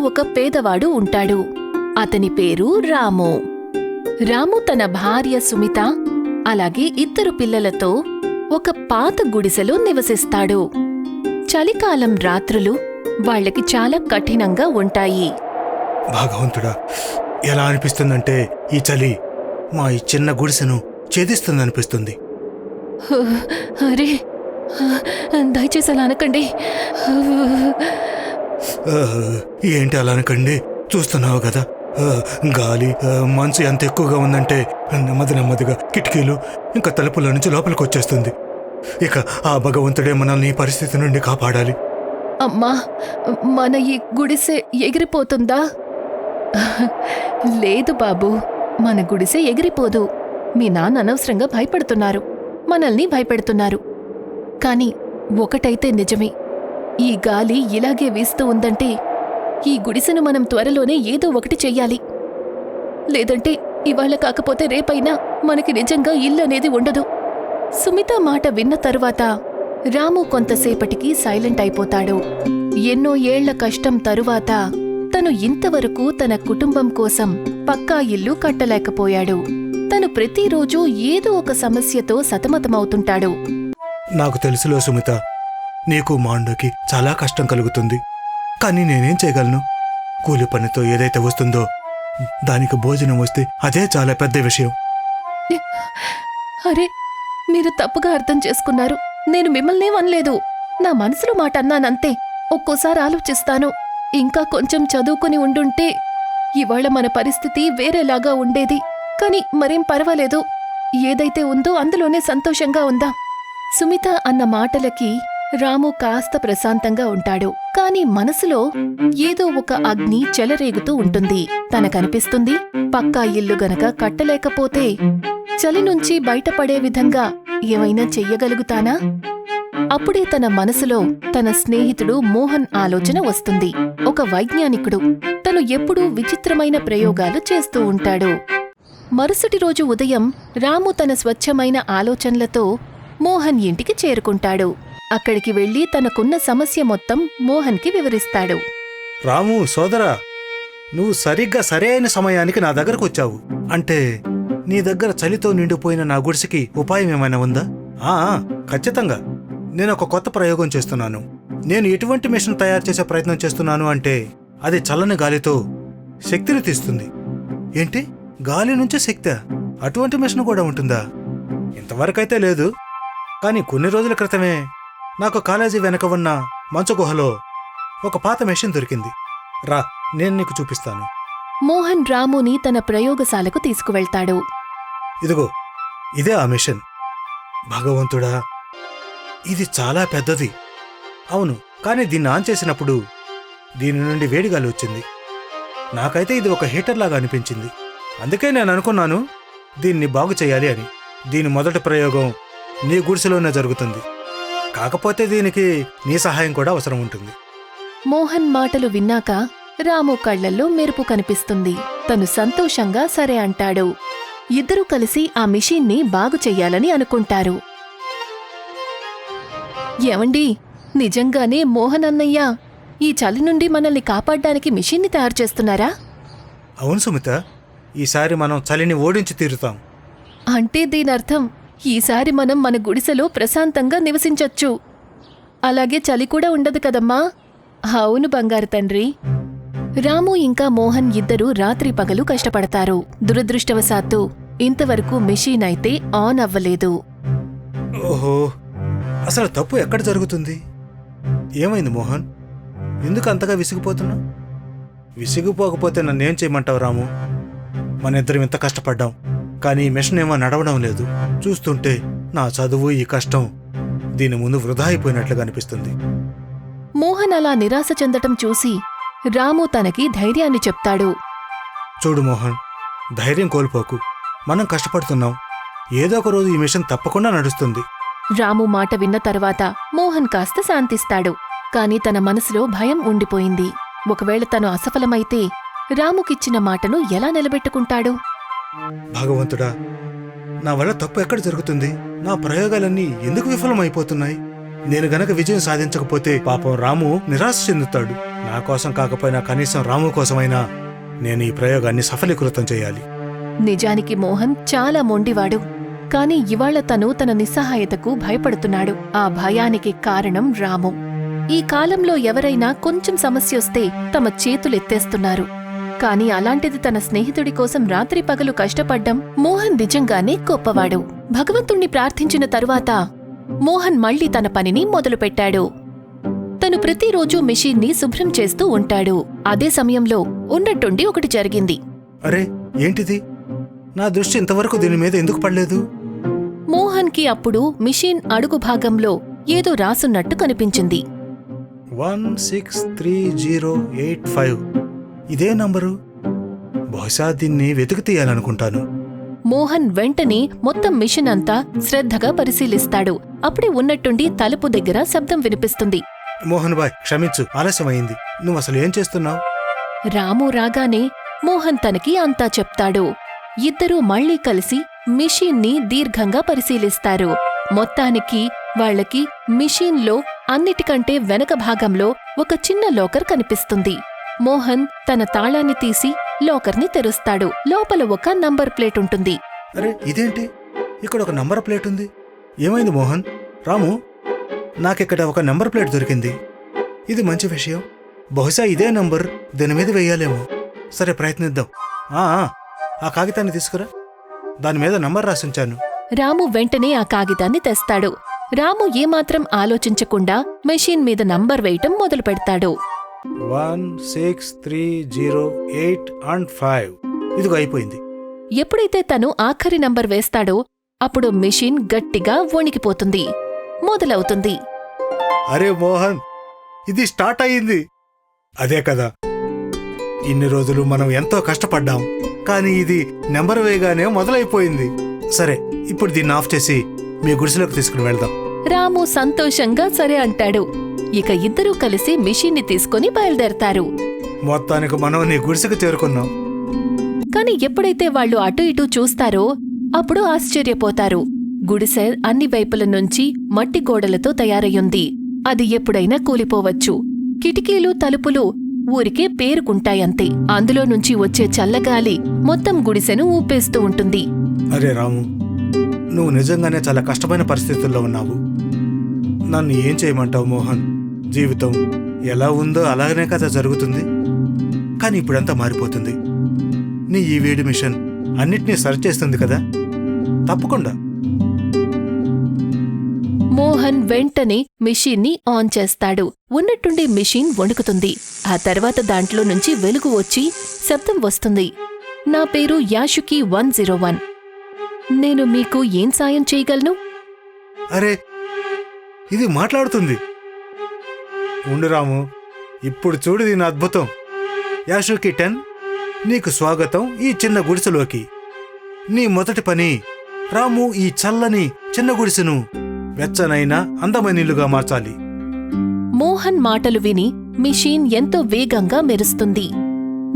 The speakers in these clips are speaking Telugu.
ఒక పేదవాడు ఉంటాడు. అతని పేరు రాము. రాము తన భార్య సుమిత అలాగే ఇద్దరు పిల్లలతో ఒక పాత గుడిసెలో నివసిస్తాడు. చలికాలం రాత్రులు వాళ్ళకి చాలా కఠినంగా ఉంటాయి. భగవంతుడా ఎలా అనిపిస్తుందంటే ఈ చలి మా ఈ చిన్న గుడిసెను ఛేదిస్తుందనిపిస్తుంది. అరే దయచేసి అలా అనకండి. ఏంటి అలా అనకండి? చూస్తున్నావు కదా. గాలి మంచు ఎంత ఎక్కువగా ఉందంటే నెమ్మది నెమ్మదిగా కిటికీలు ఇంకా తలుపుల నుంచి లోపలికి వచ్చేస్తుంది. ఇక ఆ భగవంతుడే మనల్ని ఈ పరిస్థితి నుండి కాపాడాలి. అమ్మా మన ఈ గుడిసె ఎగిరిపోతుందా? లేదు బాబు మన గుడిసె ఎగిరిపోదు. మీ నాన్న అనవసరంగా భయపడుతున్నారు. మనల్ని భయపెడుతున్నారు. కానీ ఒకటైతే నిజమే. ఈ గాలి ఇలాగే వీస్తూ ఉందంటే ఈ గుడిసెను మనం త్వరలోనే ఏదో ఒకటి చెయ్యాలి. లేదంటే ఇవాళ కాకపోతే రేపైనా మనకి నిజంగా ఇల్లు అనేది ఉండదు. సుమిత మాట విన్న తరువాత రాము కొంతసేపటికి సైలెంట్ అయిపోతాడు. ఎన్నో ఏళ్ళ కష్టం తరువాత తను ఇంతవరకు తన కుటుంబం కోసం పక్కా ఇల్లు కట్టలేకపోయాడు. తను ప్రతిరోజూ ఏదో ఒక సమస్యతో సతమతమవుతుంటాడు. నాకు తెలుసులో సుమిత నీకు మాండుకి చాలా కష్టం కలుగుతుంది. కానీ నేనేం చేయగలను? కూలి పనితో ఏదైతే వస్తుందో దానికి భోజనం వస్తే అదే చాలా పెద్ద విషయం. అరే మీరు తప్పుగా అర్థం చేసుకున్నారు. నేను మిమ్మల్ని అనలేదు. నా మనసులో మాట అన్నానంతే. ఒక్కోసారి ఆలోచిస్తాను. ఇంకా కొంచెం చదువుకుని ఉండుంటే ఇవాళ మన పరిస్థితి వేరేలాగా ఉండేది. కాని మరేం పర్వాలేదు. ఏదైతే ఉందో అందులోనే సంతోషంగా ఉందా. సుమిత అన్న మాటలకి రాము కాస్త ప్రశాంతంగా ఉంటాడు. కాని మనసులో ఏదో ఒక అగ్ని చెలరేగుతూ ఉంటుంది. తనకనిపిస్తుంది పక్కా ఇల్లు గనక కట్టలేకపోతే చలి నుంచి బయటపడే విధంగా ఏమైనా చెయ్యగలుగుతానా? అప్పుడే తన మనసులో తన స్నేహితుడు మోహన్ ఆలోచన వస్తుంది. ఒక వైజ్ఞానికుడు తను ఎప్పుడూ విచిత్రమైన ప్రయోగాలు చేస్తూ ఉంటాడు. మరుసటి రోజు ఉదయం రాము తన స్వచ్ఛమైన ఆలోచనలతో మోహన్ ఇంటికి చేరుకుంటాడు. అక్కడికి వెళ్ళి తనకున్న సమస్య మొత్తం మోహన్కి వివరిస్తాడు. రాము సోదరా నువ్వు సరిగ్గా సరైన సమయానికి నా దగ్గరకు వచ్చావు. అంటే నీ దగ్గర చలితో నిండిపోయిన నా గుడిసెకి ఉపాయం ఏమైనా ఉందా? ఆ ఖచ్చితంగా. నేను ఒక కొత్త ప్రయోగం చేస్తున్నాను. నేను ఎటువంటి మిషన్ తయారు చేసే ప్రయత్నం చేస్తున్నాను అంటే అది చల్లని గాలితో శక్తిని తీస్తుంది. ఏంటి? గాలి నుంచి శక్తి? అటువంటి మిషన్ కూడా ఉంటుందా? ఇంతవరకైతే లేదు. కానీ కొన్ని రోజుల క్రితమే నాకు కాలేజీ వెనక ఉన్న మంచు గుహలో ఒక పాత మెషిన్ దొరికింది. రా నేను నీకు చూపిస్తాను. మోహన్ రాముని తన ప్రయోగశాలకు తీసుకువెళ్తాడు. ఇదిగో ఇదే ఆ మిషన్. భగవంతుడా ఇది చాలా పెద్దది. అవును కానీ దీన్ని ఆన్ చేసినప్పుడు దీని నుండి వేడిగాలి వచ్చింది. నాకైతే ఇది ఒక హీటర్ లాగా అనిపించింది. అందుకే నేను అనుకున్నాను దీన్ని బాగు చేయాలి అని. దీని మొదటి ప్రయోగం నీ గుడిసెలోనే జరుగుతుంది. కాకపోతే దీనికి నీ సహాయం కూడా అవసరం ఉంటుంది. మోహన్ మాటలు విన్నాక రాము కళ్ళల్లో మెరుపు కనిపిస్తుంది. తను సంతోషంగా సరే అంటాడు. ఇద్దరూ కలిసి ఆ మిషన్ని బాగు చెయ్యాలని అనుకుంటారు. ఏమండి? నిజంగానే మోహన్ అన్నయ్య ఈ చలి నుండి మనల్ని కాపాడ్డానికి మిషన్ని తయారు చేస్తున్నారా? అవును సుమిత ఈసారి మనం చలిని ఓడించి తీరుతాం. అంటే దీనర్థం ఈసారి మనం మన గుడిసెలో ప్రశాంతంగా నివసించొచ్చు. అలాగే చలి కూడా ఉండదు కదమ్మా. అవును బంగారు తండ్రి. రాము ఇంకా మోహన్ ఇద్దరూ రాత్రి పగలు కష్టపడతారు. దురదృష్టవశాత్తు ఇంతవరకు మెషీన్ అయితే ఆన్ అవ్వలేదు. ఓహో అసలు తప్పు ఎక్కడ జరుగుతుంది? ఏమైంది మోహన్? ఎందుకు అంతగా విసిగిపోతున్నా విసిగిపోకపోతే నన్నేం చేయమంటావు రాము? మన ఇద్దరం ఇంత కష్టపడ్డాం. కానీ ఈ మిషన్ ఏమో నడవడం లేదు. చూస్తుంటే నా చదువు ఈ కష్టం దీని ముందు వృధా అయిపోయినట్లుగా అనిపిస్తుంది. మోహన్ అలా నిరాశ చెందటం చూసి రాము తనకి ధైర్యాన్ని చెప్తాడు. చూడు మోహన్ ధైర్యం కోల్పోకు. మనం కష్టపడుతున్నాం. ఏదో ఒక రోజు ఈ మిషన్ తప్పకుండా నడుస్తుంది. రాము మాట విన్న తర్వాత మోహన్ కాస్త శాంతిస్తాడు. కాని తన మనసులో భయం ఉండిపోయింది. ఒకవేళ తను అసఫలమైతే రాముకిచ్చిన మాటను ఎలా నిలబెట్టుకుంటాడు? భగవంతుడా నా వల్ల తప్పు ఎక్కడ జరుగుతుంది? నా ప్రయోగాలన్నీ ఎందుకు విఫలమైపోతున్నాయి? నేను గనక విజయం సాధించకపోతే పాపం రాము నిరాశ చెందుతాడు. నా కోసం కాకపోయినా కనీసం రాము కోసమైనా నేను ఈ ప్రయోగాన్ని సఫలీకృతం చేయాలి. నిజానికి మోహన్ చాలా మొండివాడు. కాని ఇవాళ తను తన నిస్సహాయతకు భయపడుతున్నాడు. ఆ భయానికి కారణం రాము. ఈ కాలంలో ఎవరైనా కొంచెం సమస్యొస్తే తమ చేతులెత్తేస్తున్నారు. కాని అలాంటిది తన స్నేహితుడి కోసం రాత్రి పగలు కష్టపడ్డం మోహన్ నిజంగానే గొప్పవాడు. భగవంతుణ్ణి ప్రార్థించిన తరువాత మోహన్ మళ్ళీ తన పనిని మొదలుపెట్టాడు. తను ప్రతిరోజూ మెషీన్ని శుభ్రం చేస్తూ ఉంటాడు. అదే సమయంలో ఉన్నట్టుండి ఒకటి జరిగింది. అరే ఏంటిది? నా దృష్టి ఇంతవరకు దీని మీద ఎందుకు పడలేదు? మోహన్కి అప్పుడు మిషన్ అడుగు భాగంలో ఏదో రాసున్నట్టు కనిపించింది. One six three zero eight five. ఇదే నంబరు? బహుశా దీన్ని వెతుకు తీయాలనుకుంటాను. మోహన్ వెంటనే మొత్తం మిషన్ అంతా శ్రద్ధగా పరిశీలిస్తాడు. అప్పుడే ఉన్నట్టుండి తలుపు దగ్గర శబ్దం వినిపిస్తుంది. మోహన్ బాయ్ క్షమించు ఆలస్యమైంది. నువ్వు అసలు ఏం చేస్తున్నావు? రాము రాగానే మోహన్ తనకి అంతా చెప్తాడు. ఇద్దరూ మళ్ళీ కలిసి మిషిన్ని దీర్ఘంగా పరిశీలిస్తారు. మొత్తానికి వాళ్ళకి మిషన్లో అన్నిటికంటే వెనక భాగంలో ఒక చిన్న లోకర్ కనిపిస్తుంది. మోహన్ తన తాళాన్ని తీసి లోకర్ని తెరుస్తాడు. లోపల ఒక నంబర్ ప్లేట్ ఉంటుంది. అరే ఇదేంటి? ఇక్కడ ఒక నంబర్ ప్లేట్ ఉంది. ఏమైంది మోహన్? రాము నాకిక్కడ ఒక నంబర్ ప్లేట్ దొరికింది. ఇది మంచి విషయం. బహుశా ఇదే నంబర్ దీని మీద వెయ్యాలేమో సరే ప్రయత్నిద్దాం. ఆ ఆ, ఆ కాగితాన్ని తీసుకురా. దాని మీద నంబర్ రాసుంచాను. రాము వెంటనే ఆ కాగితాన్ని తెస్తాడు. రాము ఏమాత్రం ఆలోచించకుండా మెషిన్ మీద నంబర్ వేయటం మొదలు పెడతాడు one six three zero eight and five. ఇదిగో అయిపోయింది. ఎప్పుడైతే తను ఆఖరి నంబర్ వేస్తాడో అప్పుడు మెషిన్ గట్టిగా వణికిపోతుంది. మొదలవుతుంది. అరే మోహన్ ఇది స్టార్ట్ అయ్యింది. అదే కదా. ఇన్ని రోజులు మనం ఎంతో కష్టపడ్డాం కానీ ఇది నెంబర్ వేయగానే మొదలైపోయింది. సరే ఇప్పుడు దీన్ని ఆఫ్ చేసి మీ గుడిసెలోకి తీసుకుని వెళ్దాం. రాము సంతోషంగా సరే అంటాడు. ఇక ఇద్దరూ కలిసి మిషిన్ని తీసుకొని బయలుదేరతారు. మొత్తానికి మనం నీ గుడిసెకు చేరుకున్నాం. కాని ఎప్పుడైతే వాళ్ళు అటు ఇటు చూస్తారో అప్పుడు ఆశ్చర్యపోతారు. గుడిసె అన్ని వైపుల నుంచి మట్టి గోడలతో తయారయ్యుంది. అది ఎప్పుడైనా కూలిపోవచ్చు. కిటికీలు తలుపులు ఊరికే పేరుకుంటాయంతే. అందులో నుంచి వచ్చే చల్లగాలి మొత్తం గుడిసెను ఊపేస్తూ ఉంటుంది. అరే రాము నువ్వు నిజంగానే చాలా కష్టమైన పరిస్థితుల్లో ఉన్నావు. నన్ను ఏం చేయమంటావు మోహన్? జీవితం ఎలా ఉందో అలాగనే కదా జరుగుతుంది. కానీ ఇప్పుడంతా మారిపోతుంది. నీ ఈ వేడి మిషన్ అన్నిటినీ సరిచేస్తుంది కదా. తప్పకుండా. మోహన్ వెంటనే మిషిన్ని ఆన్ చేస్తాడు. ఉన్నట్టుండి మిషన్ వణుకుతుంది. ఆ తర్వాత దాంట్లో నుంచి వెలుగు వచ్చి శబ్దం వస్తుంది. నా పేరు యాషుకి వన్ జీరో వన్. నేను మీకు ఏం సాయం చేయగలను? అరే ఇది మాట్లాడుతుంది. ఉండు రాము. ఇప్పుడు చూడు దీని అద్భుతం. యాషుకి టెన్ నీకు స్వాగతం ఈ చిన్న గుడిసెలోకి. నీ మొదటి పని రాము ఈ చల్లని చిన్న గుడిసెను వెచ్చనైన అందమైన ఇల్లుగా మార్చాలి. మోహన్ మాటలు విని మిషీన్ ఎంతో వేగంగా మెరుస్తుంది.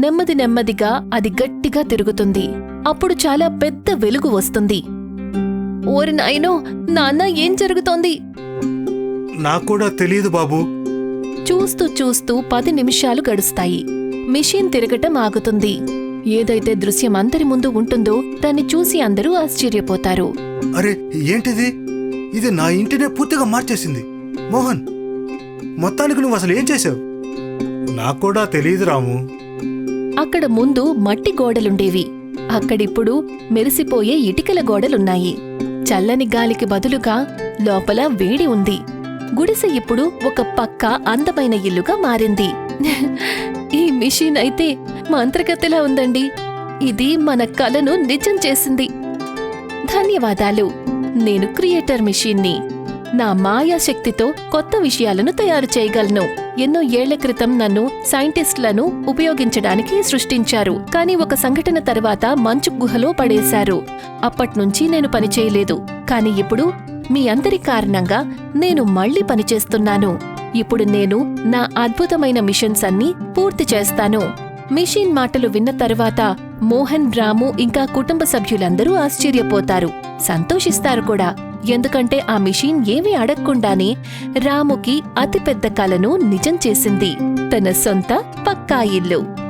నెమ్మది నెమ్మదిగా అది గట్టిగా తిరుగుతుంది. అప్పుడు చాలా పెద్ద వెలుగు వస్తుంది. ఓరి నాయనో నాన్న ఏం జరుగుతోంది? నాకు కూడా తెలియదు బాబు. చూస్తూ చూస్తూ పది నిమిషాలు గడుస్తాయి. మిషన్ తిరగటం ఆగుతుంది. ఏదైతే దృశ్యం అందరి ముందు ఉంటుందో దాన్ని చూసి అందరూ ఆశ్చర్యపోతారు. అరే ఏంటిది? ఇది నా ఇంటినే పూర్తిగా మార్చేసింది. మోహన్ మొత్తానికి నువ్వు అసలు ఏం చేశావు? నాకు కూడా తెలియదు రాము. అక్కడ ముందు మట్టి గోడలుండేవి. అక్కడిప్పుడు మెరిసిపోయే ఇటికల గోడలున్నాయి. చల్లని గాలికి బదులుగా లోపల వేడి ఉంది. గుడిసె ఇప్పుడు ఒక పక్క అందమైన ఇల్లుగా మారింది. ఈ మిషన్ అయితే మంత్రగతిలా ఉందండి. ఇది మన కలను నిజం చేసింది. ధన్యవాదాలు. నేను క్రియేటర్ మిషన్ని. నా మాయాశక్తితో కొత్త విషయాలను తయారు చేయగలను. ఎన్నో ఏళ్ళ క్రితం నన్ను సైంటిస్టులను ఉపయోగించడానికి సృష్టించారు. కానీ ఒక సంఘటన తర్వాత మంచు గుహలో పడేశారు. అప్పట్నుంచి నేను పనిచేయలేదు కానీ ఇప్పుడు మీ అందరి కారణంగా నేను మళ్ళీ పనిచేస్తున్నాను. ఇప్పుడు నేను నా అద్భుతమైన మిషన్స్ అన్ని పూర్తి చేస్తాను. మిషన్ మాటలు విన్న తరువాత మోహన్ రాము ఇంకా కుటుంబ సభ్యులందరూ ఆశ్చర్యపోతారు. సంతోషిస్తారు కూడా. ఎందుకంటే ఆ మిషన్ ఏమీ అడగకుండానే రాముకి అతిపెద్ద కలను నిజం చేసింది. తన సొంత పక్కా ఇల్లు.